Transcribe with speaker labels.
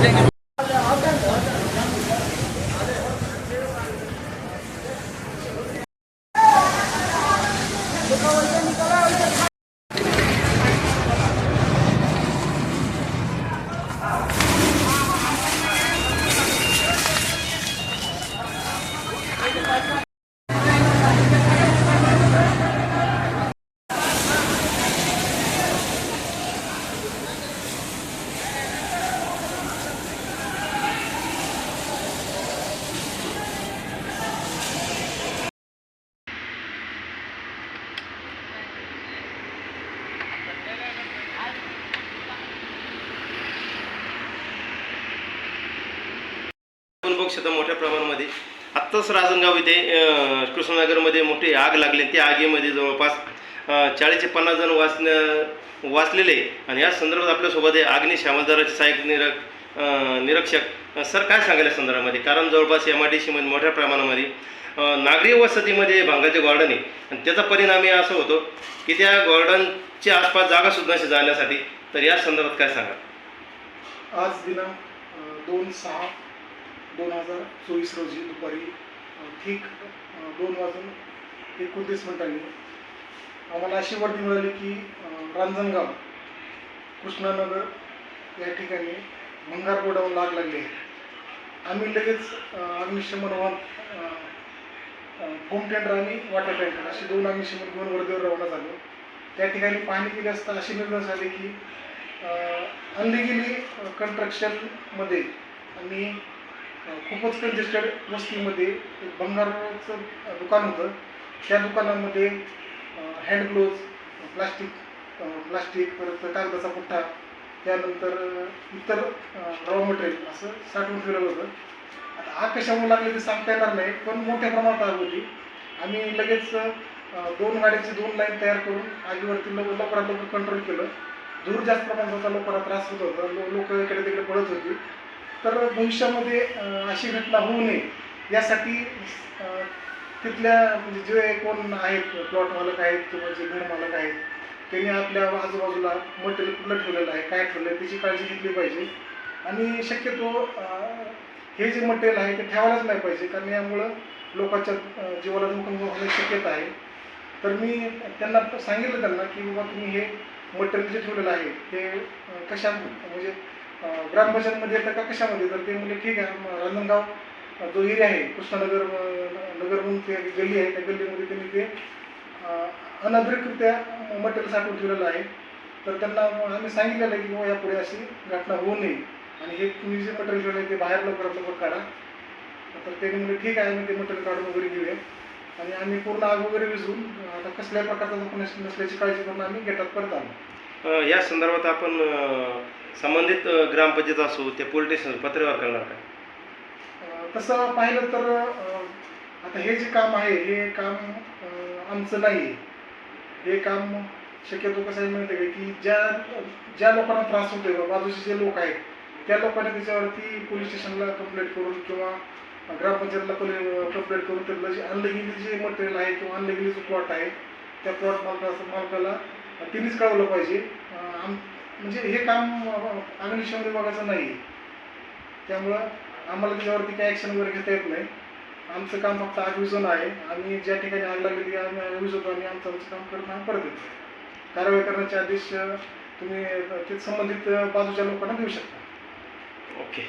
Speaker 1: Thank you. आपण मोठ्या प्रमाणामध्ये. आत्ताच राजनगाव इथे कृष्णनगरमध्ये मोठी आग लागली. त्या आगीमध्ये जवळपास चाळीस ते पन्नास जण वाचण्या वाचलेले. आहे. आणि या संदर्भात आपल्यासोबत आहे अग्निशामक दलाचे सहाय्यक निरक निरीक्षक. सर काय सांगायला संदर्भामध्ये? कारण जवळपास एम आय डी सीमध्ये मोठ्या प्रमाणामध्ये नागरी वसतीमध्ये भांगाचे गार्डन आहे. आणि त्याचा परिणाम हे असं होतो की त्या गार्डनच्या आसपास जागा सुद्धा जाण्यासाठी. तर या संदर्भात काय सांगा
Speaker 2: आज दिनांक दोन सहा दोन हजार चोवीस रोजी दुपारी ठीक दोन वाजून एकोणतीस मिनिटांनी आम्हाला अशी वर्दी मिळाली की रांजणगाव कृष्णानगर या ठिकाणी भंगार गोडाऊन लाग लागली आहे. आम्ही लगेच अग्निशमन वाहन अ, फोम टेंडर आणि वॉटर टेंडर अशी दोन अग्निशमन घेऊन वर्दीवर रवाना झालो. त्या ठिकाणी पाहणी केली असता अशी निर्णय झाली की अनलिगली कन्स्ट्रक्शनमध्ये आणि खूपच कंजेस्टेड वस्तीमध्ये एक भंगारचं दुकान होतं. त्या दुकानामध्ये हँड ग्लोव्ज प्लास्टिक प्लास्टिक परत कागदाचा पुठ्ठा त्यानंतर इतर रॉ मटेरियल असं साठवून ठेवलेलं होतं. आता आग कशामुळे लागले ते सांगता येणार नाही पण मोठ्या प्रमाणात आग होती. आम्ही लगेच दोन गाड्यांची दोन लाईन तयार करून आगीवरती लवकर लवकरात लवकर कंट्रोल केलं. धूर जास्त प्रमाणात होता लोकांना त्रास होत होता. लोक इकडे तिकडे पळत होती. तर भविष्यामध्ये अशी घटना होऊ नये. यासाठी तिथल्या म्हणजे जे कोण आहेत प्लॉट मालक आहेत किंवा जे घर मालक आहेत त्यांनी आपल्या आजूबाजूला मटेरियल कुठलं ठेवलेलं आहे काय ठेवलं आहे त्याची काळजी घेतली पाहिजे. आणि शक्यतो हे जे मटेरियल आहे ते ठेवायलाच नाही पाहिजे कारण यामुळं लोकांच्या जीवाला धोका होण्याची शक्यता आहे. तर मी त्यांना सांगितलं त्यांना की बाबा तुम्ही हे मटेरियल जे ठेवलेलं आहे ते कशा म्हणजे ग्रामपंचायतमध्ये येतं का कशामध्ये? तर ते म्हणजे ठीक आहे रांजणगाव जो एरिया आहे कृष्णानगर नगर म्हणून ते गल्ली आहे त्या गल्लीमध्ये त्यांनी ते अनधिकृतरित्या मटेरियल साठवून ठेवलेलं आहे. तर त्यांना आम्ही सांगितलेलं आहे की बाबा यापुढे अशी घटना होऊ नये. आणि हे तुम्ही जे मटेरियल ठेवलं आहे ते बाहेर लवकरात लवकर काढा. तर ते म्हणजे ठीक आहे आम्ही ते मटेरियल काढून वगैरे घेऊया. आणि आम्ही पूर्ण आग वगैरे विझून आता कसल्या प्रकारचा नसल्याची काळजी करून आम्ही गेटात परत आलो.
Speaker 1: या संदर्भात आपण संबंधित ग्रामपंचायत असो त्या पोलीस स्टेशन पत्रव्यवहार करणार काय
Speaker 2: तसं पाहिलं तर आता हे जे काम आहे हे काम आमचं नाही. आहे हे काम शक्यतो कसं आहे माहिती आहे का की ज्या ज्या लोकांना त्रास होतोय बा बाजूचे जे लोक आहेत त्या लोकांनी त्याच्यावरती पोलीस स्टेशनला कंप्लेंट करून किंवा ग्रामपंचायतला कंप्लेंट करून त्यांना जे अनलिगली जे मटेरियल आहे किंवा अनलिगली जो प्लॉट आहे त्या प्लॉट मालका मालकाला तिनेच कळवलं पाहिजे. आम म्हणजे हे काम अग्निशमन विभागाचं नाही. आहे त्यामुळं आम्हाला त्याच्यावरती काही ॲक्शन वगैरे घेता येत नाही. आमचं काम फक्त आगविजून आहे. आम्ही ज्या ठिकाणी आग लागली आम्ही आग आणि आमचं आमचं काम करणं आम्ही परत येतो. कारवाई करण्याचे आदेश तुम्ही ते संबंधित बाजूच्या लोकांना देऊ शकता.
Speaker 1: ओके.